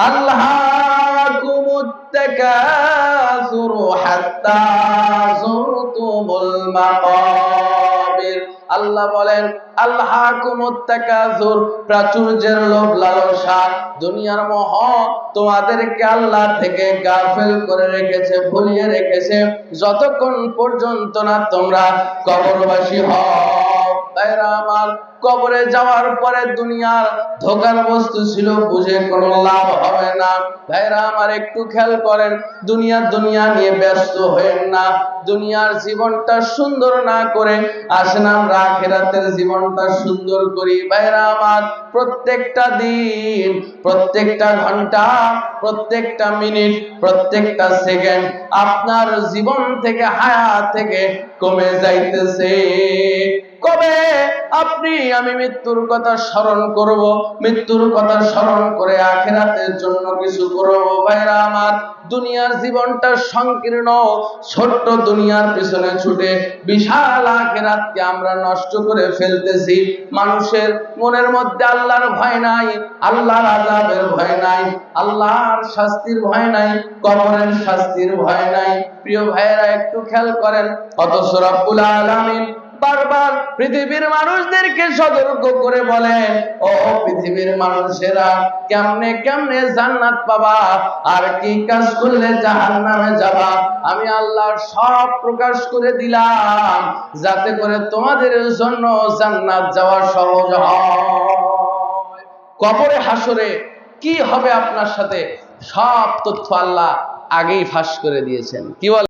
ألهاكم التكاثر حتى زرتم المقابر আল্লাহ বলেন আল্লাহ কুমুত্তাকাসুর প্রাচুর্যের লোভ লালসা দুনিয়ার মোহ তোমাদেরকে আল্লাহ থেকে গাফেল করে রেখেছে ভুলিয়ে রেখেছে যতক্ষণ পর্যন্ত না তোমরা কবরবাসী হও তাইরা আমার কবরে যাওয়ার পরে দুনিয়ার ধোকার বস্তু ছিল, বুঝে কোনো লাভ হবে না। ভাইরা, আমার একটু খেয়াল করেন, দুনিয়া দুনিয়া নিয়ে ব্যস্ত হয়েন না। দুনিয়ার জীবনটা সুন্দর না করে আসেন আমরা আখেরাতের জীবনটা সুন্দর করি। ভাইরা, আমার প্রত্যেকটা দিন, প্রত্যেকটা ঘণ্টা, প্রত্যেকটা মিনিট, প্রত্যেকটা সেকেন্ড আপনার জীবন থেকে হায়াত থেকে কমে যাইতেছে। কবে? আপনি, আমি মৃত্যুর কথা স্মরণ করব, মৃত্যুর কথা স্মরণ করে আখেরাতের জন্য কিছু করব। ভাইরা আমার, দুনিয়ার জীবনটা সংকীর্ণ, ছোট্ট দুনিয়ার পিছনে ছুটে বিশাল আখেরাতকে আমরা নষ্ট করে ফেলতেছি। মানুষের মনের মধ্যে আল্লাহর ভয় নাই, আল্লাহর আজাবের ভয় নাই, আল্লাহর শাস্তির ভয় নাই, কবরের শাস্তির ভয় নাই। প্রিয় ভাইয়েরা, একটু খেয়াল করেন, অথচ রব্বুল আলামিন বারবার পৃথিবীর মানুষদেরকে সতর্ক করে বলেন ও পৃথিবীর মানুষেরা, কেমনে কেমনে জান্নাত পাবা? আর কি কাজ করলে জাহান্নামে যাবা? আমি আল্লাহ সব প্রকাশ করে দিলাম, যাতে করে তোমাদের জন্য জান্নাত যাওয়া সহজ হয়। কবরে হাসরে কি হবে আপনার সাথে? সব তথ্য আল্লাহ আগেই ফাঁস করে দিয়েছেন। কি বলে?